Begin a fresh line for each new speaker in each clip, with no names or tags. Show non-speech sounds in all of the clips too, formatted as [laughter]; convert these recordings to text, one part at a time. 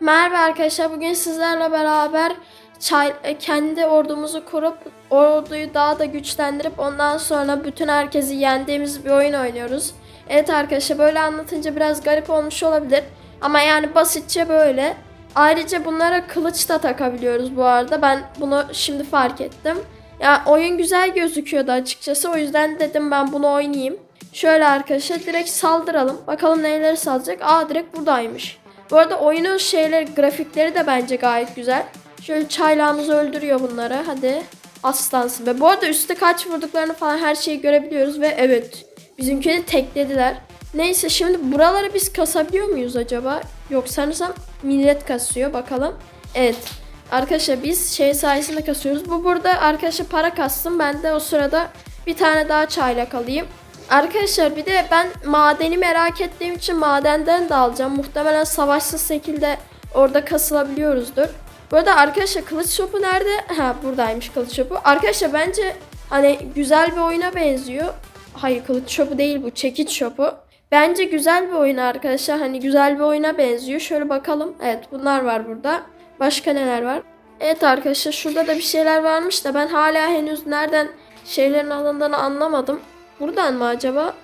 Merhaba arkadaşlar. Bugün sizlerle beraber çay, e, kendi ordumuzu kurup orduyu daha da güçlendirip ondan sonra bütün herkesi yendiğimiz bir oyun oynuyoruz. Evet arkadaşlar böyle anlatınca biraz garip olmuş olabilir. Ama yani basitçe böyle. Ayrıca bunlara kılıç da takabiliyoruz bu arada. Ben bunu şimdi fark ettim. Ya oyun güzel gözüküyordu açıkçası. O yüzden dedim ben bunu oynayayım. Şöyle arkadaşlar direkt saldıralım. Bakalım neleri saldıracak. Aa direkt buradaymış. Bu arada oyunun şeyleri, grafikleri de bence gayet güzel. Şöyle çaylağımız öldürüyor bunları. Hadi aslansın. Ve bu arada üstte kaç vurduklarını falan her şeyi görebiliyoruz. Ve evet bizimkini teklediler. Neyse şimdi buraları biz kasabiliyor muyuz acaba? Yok sanırsam millet kasıyor. Bakalım. Evet. Arkadaşlar biz şey sayesinde kasıyoruz. Bu burada arkadaşlar para kastım. Ben de o sırada bir tane daha çaylak alayım. Arkadaşlar bir de ben madeni merak ettiğim için madenden de alacağım. Muhtemelen savaşsız şekilde orada kasılabiliyoruzdur. Bu arada arkadaşlar kılıç şopu nerede? [laughs] Ha buradaymış kılıç şopu. Arkadaşlar bence hani güzel bir oyuna benziyor. Hayır kılıç şopu değil bu çekiç şopu. Bence güzel bir oyun arkadaşlar. Hani güzel bir oyuna benziyor. Şöyle bakalım. Evet bunlar var burada. Başka neler var? Evet arkadaşlar şurada da bir şeyler varmış da ben hala henüz nereden şeylerin alındığını anlamadım. Buradan mı acaba?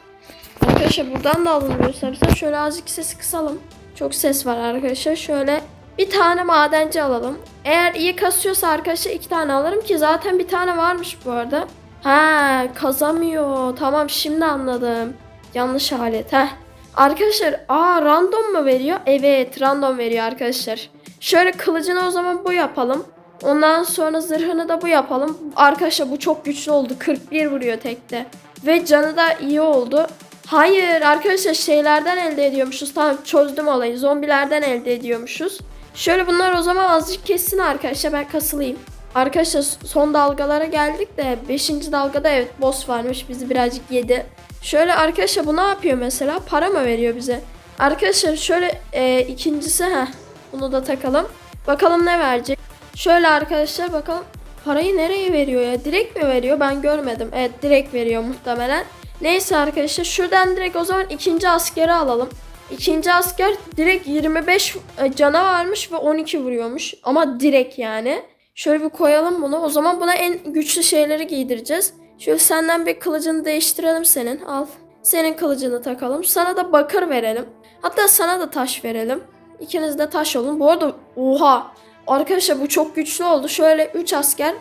Arkadaşlar buradan da alınmıyor sanırsam. Şöyle azıcık sesi kısalım. Çok ses var arkadaşlar. Şöyle bir tane madenci alalım. Eğer iyi kasıyorsa arkadaşlar iki tane alırım ki zaten bir tane varmış bu arada. Ha kazamıyor. Tamam şimdi anladım. Yanlış alet. Heh. Arkadaşlar aa random mu veriyor? Evet random veriyor arkadaşlar. Şöyle kılıcını o zaman bu yapalım. Ondan sonra zırhını da bu yapalım. Arkadaşlar bu çok güçlü oldu. 41 vuruyor tekte. Ve canı da iyi oldu. Hayır arkadaşlar şeylerden elde ediyormuşuz. Tamam çözdüm olayı. Zombilerden elde ediyormuşuz. Şöyle bunlar o zaman azıcık kessin arkadaşlar. Ben kasılayım. Arkadaşlar son dalgalara geldik de 5. dalgada evet boss varmış. Bizi birazcık yedi. Şöyle arkadaşlar bu ne yapıyor mesela? Para mı veriyor bize? Arkadaşlar şöyle e, ikincisi ha bunu da takalım. Bakalım ne verecek. Şöyle arkadaşlar bakalım parayı nereye veriyor ya? Direkt mi veriyor? Ben görmedim. Evet direkt veriyor muhtemelen. Neyse arkadaşlar şuradan direkt o zaman ikinci askeri alalım. İkinci asker direkt 25 e, cana varmış ve 12 vuruyormuş. Ama direkt yani. Şöyle bir koyalım bunu. O zaman buna en güçlü şeyleri giydireceğiz. Şöyle senden bir kılıcını değiştirelim senin. Al. Senin kılıcını takalım. Sana da bakır verelim. Hatta sana da taş verelim. İkiniz de taş olun. Bu arada oha. Arkadaşlar bu çok güçlü oldu. Şöyle 3 asker.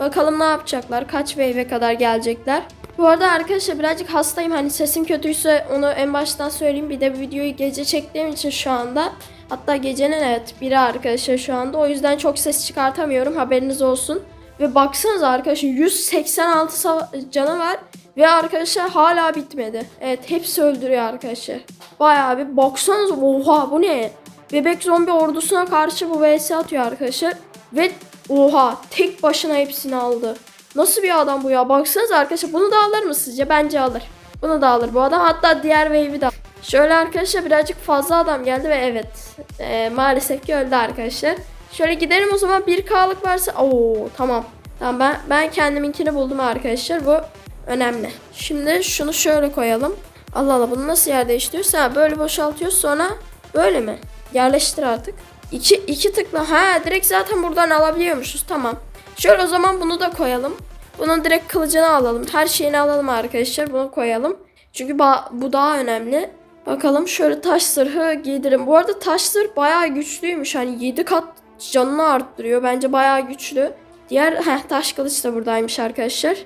Bakalım ne yapacaklar. Kaç wave'e kadar gelecekler. Bu arada arkadaşlar birazcık hastayım. Hani sesim kötüyse onu en baştan söyleyeyim. Bir de videoyu gece çektiğim için şu anda. Hatta gecenin evet biri arkadaşlar şu anda. O yüzden çok ses çıkartamıyorum. Haberiniz olsun. Ve baksanıza arkadaşlar 186 sava- canı var. Ve arkadaşlar hala bitmedi. Evet hepsi öldürüyor arkadaşlar. Bayağı bir baksanıza oha bu ne? Bebek zombi ordusuna karşı bu vs atıyor arkadaşlar. Ve oha tek başına hepsini aldı. Nasıl bir adam bu ya? Baksanıza arkadaşlar bunu da alır mı sizce? Bence alır. Bunu da alır bu adam. Hatta diğer wave'i de alır. Şöyle arkadaşlar birazcık fazla adam geldi ve evet e, maalesef ki öldü arkadaşlar. Şöyle gidelim o zaman 1K'lık varsa Oo tamam. Tamam ben ben kendiminkini buldum arkadaşlar. Bu önemli. Şimdi şunu şöyle koyalım. Allah Allah bunu nasıl yer değiştiriyoruz? Böyle boşaltıyoruz sonra böyle mi? Yerleştir artık. İki, iki tıkla. Ha direkt zaten buradan alabiliyormuşuz. Tamam. Şöyle o zaman bunu da koyalım. Bunun direkt kılıcını alalım. Her şeyini alalım arkadaşlar. Bunu koyalım. Çünkü bu daha önemli. Bakalım şöyle taş zırhı giydirin. Bu arada taş zırh bayağı güçlüymüş. Hani 7 kat canını arttırıyor. Bence bayağı güçlü. Diğer heh, taş kılıç da buradaymış arkadaşlar.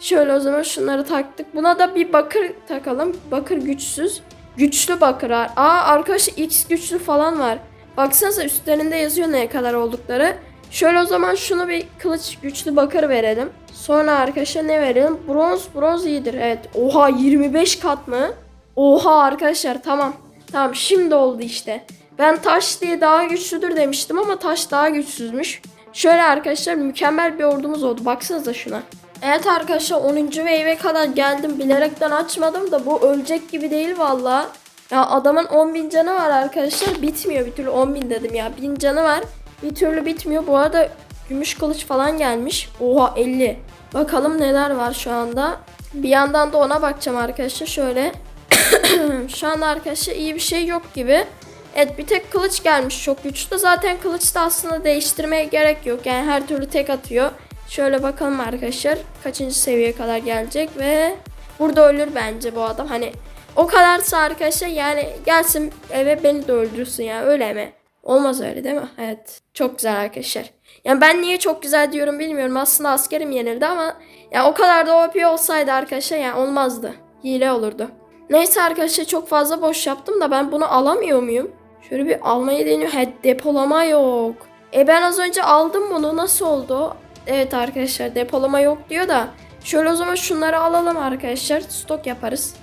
Şöyle o zaman şunları taktık. Buna da bir bakır takalım. Bakır güçsüz. Güçlü bakır. Aa arkadaşlar X güçlü falan var. Baksanıza üstlerinde yazıyor ne kadar oldukları. Şöyle o zaman şunu bir kılıç güçlü bakır verelim. Sonra arkadaşlar ne verelim? Bronz, bronz iyidir. Evet. Oha 25 kat mı? Oha arkadaşlar tamam. Tamam şimdi oldu işte. Ben taş diye daha güçlüdür demiştim ama taş daha güçsüzmüş. Şöyle arkadaşlar mükemmel bir ordumuz oldu. Baksanıza şuna. Evet arkadaşlar 10. wave'e kadar geldim. Bilerekten açmadım da bu ölecek gibi değil valla. Ya adamın 10.000 canı var arkadaşlar. Bitmiyor bir türlü 10.000 dedim ya. 1000 canı var. Bir türlü bitmiyor. Bu arada gümüş kılıç falan gelmiş. Oha 50. Bakalım neler var şu anda. Bir yandan da ona bakacağım arkadaşlar. Şöyle. [coughs] şu anda arkadaşlar iyi bir şey yok gibi. Evet bir tek kılıç gelmiş çok güçlü. Zaten kılıç da aslında değiştirmeye gerek yok. Yani her türlü tek atıyor. Şöyle bakalım arkadaşlar. Kaçıncı seviyeye kadar gelecek ve burada ölür bence bu adam. Hani o kadarsa arkadaşlar yani gelsin eve beni de öldürsün ya öyle mi? Olmaz öyle değil mi? Evet. Çok güzel arkadaşlar. Yani ben niye çok güzel diyorum bilmiyorum. Aslında askerim yenildi ama ya o kadar da OP olsaydı arkadaşlar yani olmazdı. Hile olurdu. Neyse arkadaşlar çok fazla boş yaptım da ben bunu alamıyor muyum? Şöyle bir almayı deniyor. He depolama yok. E ben az önce aldım bunu. Nasıl oldu? Evet arkadaşlar depolama yok diyor da. Şöyle o zaman şunları alalım arkadaşlar. Stok yaparız.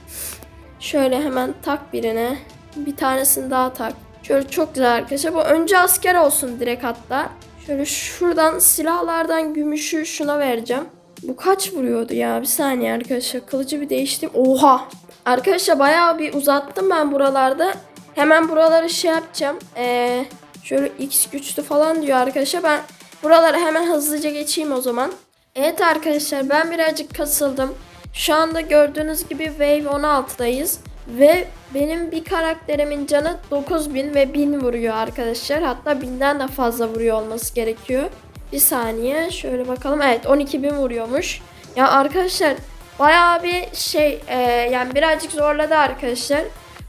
Şöyle hemen tak birine. Bir tanesini daha tak. Şöyle çok güzel arkadaşlar. Bu önce asker olsun direkt hatta. Şöyle şuradan silahlardan gümüşü şuna vereceğim. Bu kaç vuruyordu ya? Bir saniye arkadaşlar. Kılıcı bir değiştim. Oha! Arkadaşlar bayağı bir uzattım ben buralarda. Hemen buraları şey yapacağım. Ee, şöyle x güçlü falan diyor arkadaşlar. Ben buraları hemen hızlıca geçeyim o zaman. Evet arkadaşlar ben birazcık kasıldım. Şu anda gördüğünüz gibi Wave 16'dayız. Ve benim bir karakterimin canı 9000 ve 1000 vuruyor arkadaşlar. Hatta 1000'den de fazla vuruyor olması gerekiyor. Bir saniye şöyle bakalım. Evet 12000 vuruyormuş. Ya arkadaşlar bayağı bir şey e, yani birazcık zorladı arkadaşlar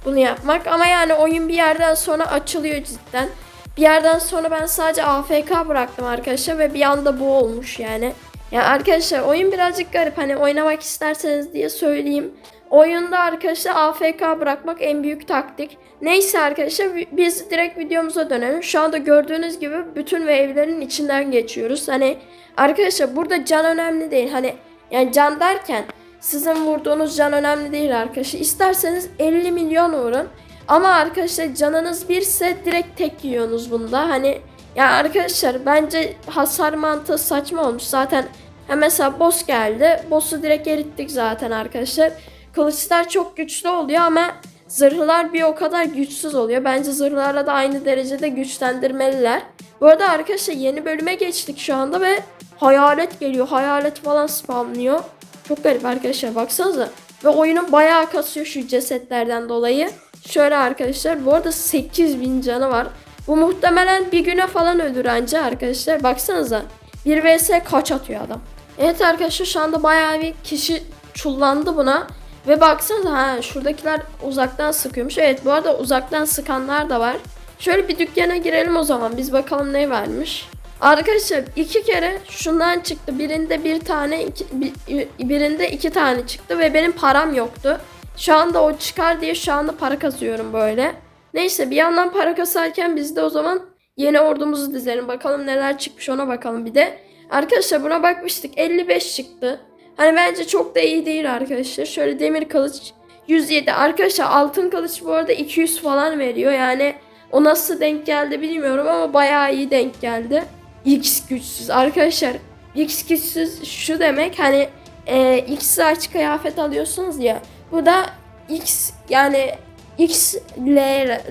bunu yapmak. Ama yani oyun bir yerden sonra açılıyor cidden. Bir yerden sonra ben sadece AFK bıraktım arkadaşlar ve bir anda bu olmuş yani. Ya arkadaşlar oyun birazcık garip hani oynamak isterseniz diye söyleyeyim. Oyunda arkadaşlar AFK bırakmak en büyük taktik. Neyse arkadaşlar biz direkt videomuza dönelim. Şu anda gördüğünüz gibi bütün wave'lerin içinden geçiyoruz. Hani arkadaşlar burada can önemli değil. Hani yani can derken sizin vurduğunuz can önemli değil arkadaşlar. İsterseniz 50 milyon vurun. Ama arkadaşlar canınız birse direkt tek yiyorsunuz bunda. Hani ya arkadaşlar bence hasar mantığı saçma olmuş. Zaten ha mesela boss geldi. Boss'u direkt erittik zaten arkadaşlar. Kılıçlar çok güçlü oluyor ama zırhlar bir o kadar güçsüz oluyor. Bence zırhlarla da aynı derecede güçlendirmeliler. Bu arada arkadaşlar yeni bölüme geçtik şu anda ve hayalet geliyor. Hayalet falan spamlıyor. Çok garip arkadaşlar baksanıza. Ve oyunun bayağı kasıyor şu cesetlerden dolayı. Şöyle arkadaşlar bu arada 8000 canı var. Bu muhtemelen bir güne falan ölür anca arkadaşlar. Baksanıza. 1 vs kaç atıyor adam. Evet arkadaşlar şu anda bayağı bir kişi çullandı buna. Ve baksanıza ha şuradakiler uzaktan sıkıyormuş. Evet bu arada uzaktan sıkanlar da var. Şöyle bir dükkana girelim o zaman. Biz bakalım ne varmış. Arkadaşlar iki kere şundan çıktı. Birinde bir tane, iki, bir- birinde iki tane çıktı ve benim param yoktu. Şu anda o çıkar diye şu anda para kasıyorum böyle. Neyse bir yandan para kasarken biz de o zaman yeni ordumuzu dizelim. Bakalım neler çıkmış ona bakalım bir de. Arkadaşlar buna bakmıştık. 55 çıktı. Hani bence çok da iyi değil arkadaşlar. Şöyle demir kılıç 107. Arkadaşlar altın kılıç bu arada 200 falan veriyor. Yani o nasıl denk geldi bilmiyorum ama bayağı iyi denk geldi. X güçsüz arkadaşlar. X güçsüz şu demek hani e, X aç kıyafet alıyorsunuz ya. Bu da X yani X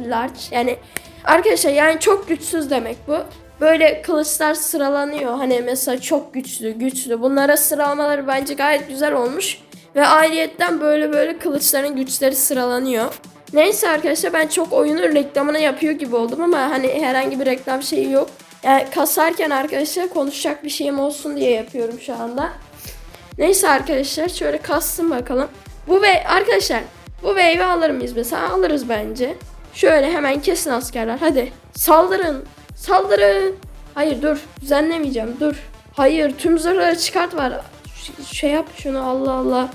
large yani arkadaşlar yani çok güçsüz demek bu. Böyle kılıçlar sıralanıyor. Hani mesela çok güçlü, güçlü. Bunlara sıralamaları bence gayet güzel olmuş. Ve ayrıyetten böyle böyle kılıçların güçleri sıralanıyor. Neyse arkadaşlar ben çok oyunun reklamını yapıyor gibi oldum ama hani herhangi bir reklam şeyi yok. Yani kasarken arkadaşlar konuşacak bir şeyim olsun diye yapıyorum şu anda. Neyse arkadaşlar şöyle kastım bakalım. Bu ve arkadaşlar bu wave'i alır mıyız mesela? Alırız bence. Şöyle hemen kesin askerler. Hadi saldırın. Saldırın. Hayır dur. Düzenlemeyeceğim. Dur. Hayır tüm zırhları çıkart var. Şey yap şunu Allah Allah.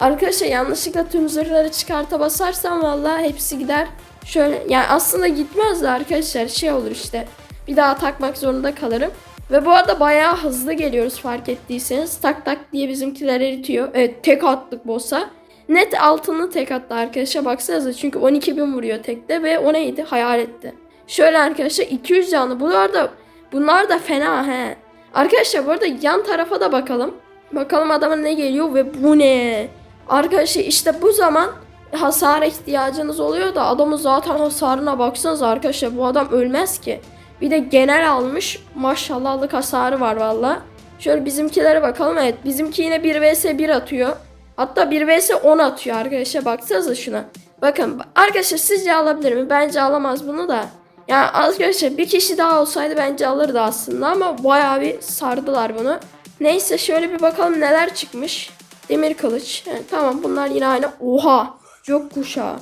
Arkadaşlar yanlışlıkla tüm zırhları çıkarta basarsam vallahi hepsi gider. Şöyle yani aslında gitmez de arkadaşlar şey olur işte. Bir daha takmak zorunda kalırım. Ve bu arada bayağı hızlı geliyoruz fark ettiyseniz. Tak tak diye bizimkiler eritiyor. Evet tek attık boss'a. Net altını tek attı arkadaşlar baksanıza. Çünkü 12 bin vuruyor tekte ve o neydi? Hayaletti. Şöyle arkadaşlar 200 canlı. Bu arada bunlar da fena he. Arkadaşlar bu arada yan tarafa da bakalım. Bakalım adamın ne geliyor ve bu ne? Arkadaşlar işte bu zaman hasara ihtiyacınız oluyor da adamın zaten hasarına baksanız arkadaşlar bu adam ölmez ki. Bir de genel almış. Maşallahlık hasarı var valla. Şöyle bizimkilere bakalım. Evet bizimki yine 1 vs 1 atıyor. Hatta 1 vs 10 atıyor arkadaşlar. Baksanıza şuna. Bakın arkadaşlar sizce alabilir mi? Bence alamaz bunu da. Yani arkadaşlar bir kişi daha olsaydı bence alırdı aslında ama bayağı bir sardılar bunu. Neyse şöyle bir bakalım neler çıkmış. Demir kılıç. Evet, tamam bunlar yine aynı. Oha. Yok kuşağı.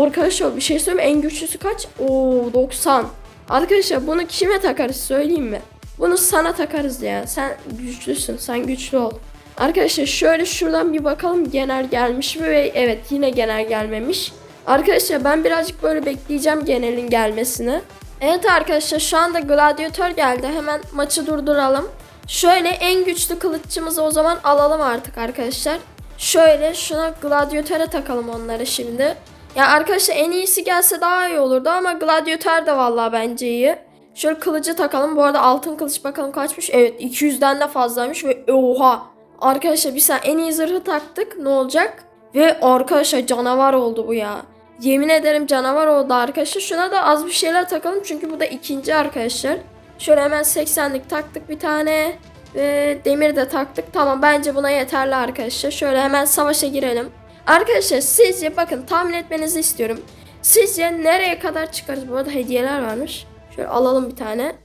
Arkadaşlar bir şey söyleyeyim? En güçlüsü kaç? Oo 90. Arkadaşlar bunu kime takarız söyleyeyim mi? Bunu sana takarız ya. Sen güçlüsün. Sen güçlü ol. Arkadaşlar şöyle şuradan bir bakalım genel gelmiş mi ve evet yine genel gelmemiş. Arkadaşlar ben birazcık böyle bekleyeceğim genelin gelmesini. Evet arkadaşlar şu anda gladyatör geldi. Hemen maçı durduralım. Şöyle en güçlü kılıççımızı o zaman alalım artık arkadaşlar. Şöyle şuna gladyatöre takalım onları şimdi. Ya arkadaşlar en iyisi gelse daha iyi olurdu ama gladyatör de vallahi bence iyi. Şöyle kılıcı takalım. Bu arada altın kılıç bakalım kaçmış. Evet 200'den de fazlaymış ve oha. Arkadaşlar bir saniye en iyi zırhı taktık. Ne olacak? Ve arkadaşlar canavar oldu bu ya. Yemin ederim canavar oldu arkadaşlar. Şuna da az bir şeyler takalım çünkü bu da ikinci arkadaşlar. Şöyle hemen 80'lik taktık bir tane. Ve demir de taktık. Tamam bence buna yeterli arkadaşlar. Şöyle hemen savaşa girelim. Arkadaşlar sizce bakın tahmin etmenizi istiyorum. Sizce nereye kadar çıkarız? Bu arada hediyeler varmış. Şöyle alalım bir tane.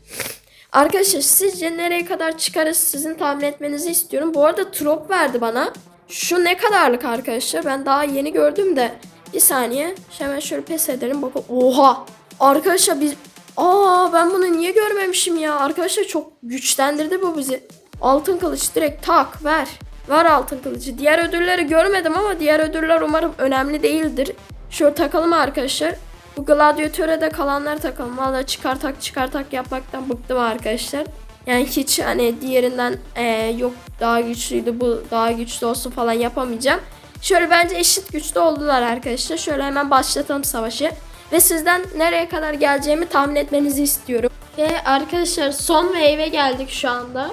Arkadaşlar sizce nereye kadar çıkarız sizin tahmin etmenizi istiyorum. Bu arada trop verdi bana. Şu ne kadarlık arkadaşlar? Ben daha yeni gördüm de. Bir saniye. Hemen şöyle pes edelim. Bakın. Oha. Arkadaşlar biz... Aa ben bunu niye görmemişim ya? Arkadaşlar çok güçlendirdi bu bizi. Altın kılıç direkt tak ver. Ver altın kılıcı. Diğer ödülleri görmedim ama diğer ödüller umarım önemli değildir. Şöyle takalım arkadaşlar. Bu gladyatöre de kalanları takalım. Valla çıkar tak çıkar tak yapmaktan bıktım arkadaşlar. Yani hiç hani diğerinden eee, yok daha güçlüydü bu daha güçlü olsun falan yapamayacağım. Şöyle bence eşit güçlü oldular arkadaşlar. Şöyle hemen başlatalım savaşı. Ve sizden nereye kadar geleceğimi tahmin etmenizi istiyorum. Ve arkadaşlar son wave'e geldik şu anda.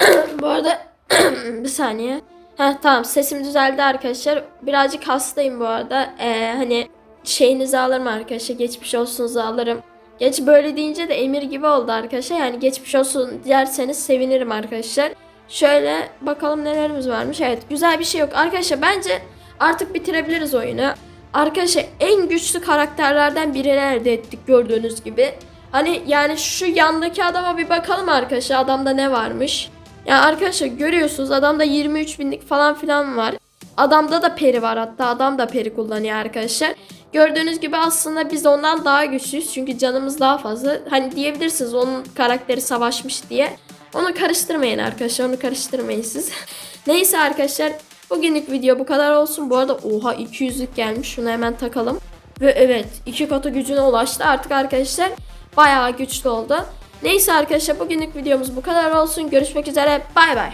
[clears throat] bu arada [clears throat] bir saniye. Heh, tamam sesim düzeldi arkadaşlar. Birazcık hastayım bu arada. Ee, hani şeyinizi alırım arkadaşlar. Geçmiş olsunuzu alırım. Geç böyle deyince de emir gibi oldu arkadaşlar. Yani geçmiş olsun derseniz sevinirim arkadaşlar. Şöyle bakalım nelerimiz varmış. Evet güzel bir şey yok. Arkadaşlar bence artık bitirebiliriz oyunu. Arkadaşlar en güçlü karakterlerden birini elde ettik gördüğünüz gibi. Hani yani şu yandaki adama bir bakalım arkadaşlar. Adamda ne varmış? Ya arkadaşlar görüyorsunuz adamda 23 binlik falan filan var. Adamda da peri var hatta adam da peri kullanıyor arkadaşlar. Gördüğünüz gibi aslında biz ondan daha güçlüyüz çünkü canımız daha fazla. Hani diyebilirsiniz onun karakteri savaşmış diye. Onu karıştırmayın arkadaşlar onu karıştırmayın siz. [laughs] Neyse arkadaşlar bugünlük video bu kadar olsun. Bu arada oha 200'lük gelmiş şunu hemen takalım. Ve evet iki katı gücüne ulaştı artık arkadaşlar. Bayağı güçlü oldu. Neyse arkadaşlar bugünlük videomuz bu kadar olsun. Görüşmek üzere bay bay.